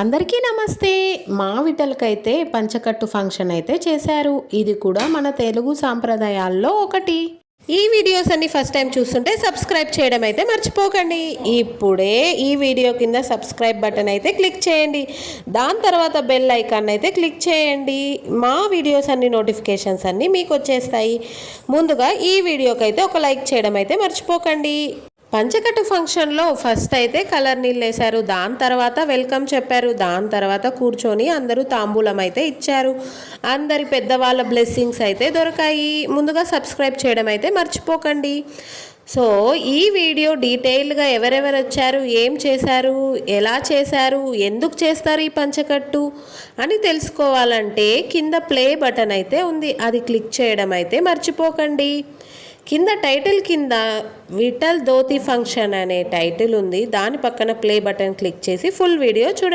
అందరికీ నమస్తే. మా విటలకైతే పంచకట్టు ఫంక్షన్ అయితే చేశారు. ఇది కూడా మన తెలుగు సాంప్రదాయాల్లో ఒకటి. ఈ వీడియోస్ అన్ని ఫస్ట్ టైం చూస్తుంటే సబ్స్క్రైబ్ చేయడం అయితే మర్చిపోకండి. ఇప్పుడే ఈ వీడియో కింద సబ్స్క్రైబ్ బటన్ అయితే క్లిక్ చేయండి. దాని తర్వాత బెల్ ఐకాన్ అయితే క్లిక్ చేయండి. మా వీడియోస్ అన్ని నోటిఫికేషన్స్ అన్నీ మీకు వచ్చేస్తాయి. ముందుగా ఈ వీడియోకి అయితే ఒక లైక్ చేయడం అయితే మర్చిపోకండి. పంచకట్టు ఫంక్షన్లో ఫస్ట్ అయితే కలర్ నీళ్ళు వేశారు. దాని తర్వాత వెల్కమ్ చెప్పారు. దాని తర్వాత కూర్చొని అందరూ తాంబూలం అయితే ఇచ్చారు. అందరి పెద్దవాళ్ళ బ్లెస్సింగ్స్ అయితే దొరకాయి. ముందుగా సబ్స్క్రైబ్ చేయడం అయితే మర్చిపోకండి. సో ఈ వీడియో డీటెయిల్గా ఎవరెవరు వచ్చారు? ఏం చేశారు? ఎలా చేశారు? ఎందుకు చేస్తారు ఈ పంచకట్టు? అని తెలుసుకోవాలంటే కింద ప్లే బటన్ అయితే ఉంది. అది క్లిక్ చేయడం అయితే మర్చిపోకండి. కింద టైటిల్ కింద విఠల్ ధోతి ఫంక్షన్ అనే టైటిల్ ఉంది. దాని పక్కన ప్లే బటన్ క్లిక్ చేసి ఫుల్ వీడియో చూడండి.